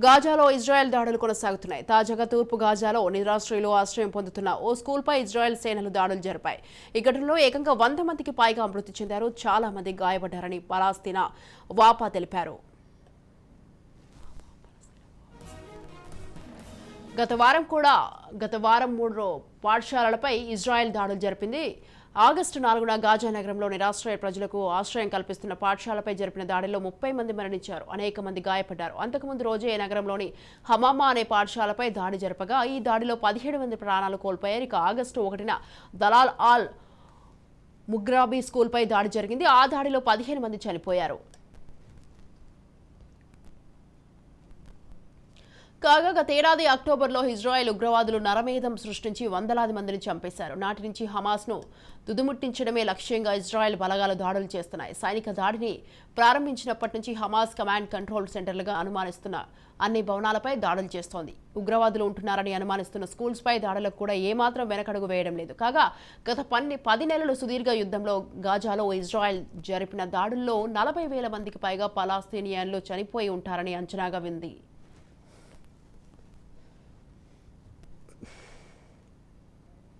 గాజాలో Israel దాడులు కొనసాగుతున్నాయి. తాజాగా తూర్పు గాజాలో నిరాశ్రయులు ఆశ్రయం పొందుతున్న ఓ స్కూల్పై ఇజ్రాయెల్ సేనలు దాడులు జరిపాయి. ఈ ఘటనలో ఏకంగా వంద మందికి పైగా మృతి చెందారు. చాలా మంది గాయపడ్డారని పలాస్తీనా వాపా తెలిపారు. గత వారం కూడా గత వారం మూడు పాఠశాలలపై ఇజ్రాయెల్ దాడులు జరిపింది. ఆగస్టు నాలుగున గాజా నగరంలోని రాష్ట్రీయ ప్రజలకు ఆశ్రయం కల్పిస్తున్న పాఠశాలపై జరిపిన దాడిలో ముప్పై మంది మరణించారు. అనేక మంది గాయపడ్డారు. అంతకుముందు రోజే ఈ నగరంలోని హమామా అనే పాఠశాలపై దాడి జరపగా ఈ దాడిలో పదిహేడు మంది ప్రాణాలు కోల్పోయారు. ఇక ఆగస్టు ఒకటిన దలాల్ ఆల్ ముగ్రాబీ స్కూల్పై దాడి జరిగింది. ఆ దాడిలో పదిహేను మంది చనిపోయారు. కాగా గత ఏడాది అక్టోబర్లో ఇజ్రాయెల్ ఉగ్రవాదులు నరమేధం సృష్టించి వందలాది మందిని చంపేశారు. నాటి నుంచి హమాస్ను దుదుముట్టించడమే లక్ష్యంగా ఇజ్రాయెల్ బలగాలు దాడులు చేస్తున్నాయి. సైనిక దాడిని ప్రారంభించినప్పటి నుంచి హమాస్ కమాండ్ కంట్రోల్ సెంటర్లుగా అనుమానిస్తున్న అన్ని భవనాలపై దాడులు చేస్తోంది. ఉగ్రవాదులు ఉంటున్నారని అనుమానిస్తున్న స్కూల్స్పై దాడులకు కూడా ఏమాత్రం వెనకడుగు వేయడం లేదు. కాగా గత పన్ని పది నెలల సుదీర్ఘ యుద్ధంలో గాజాలో ఇజ్రాయెల్ జరిపిన దాడుల్లో నలభై వేల మందికి పైగా పలాస్తీనియన్లు చనిపోయి ఉంటారని అంచనాగా ఉంది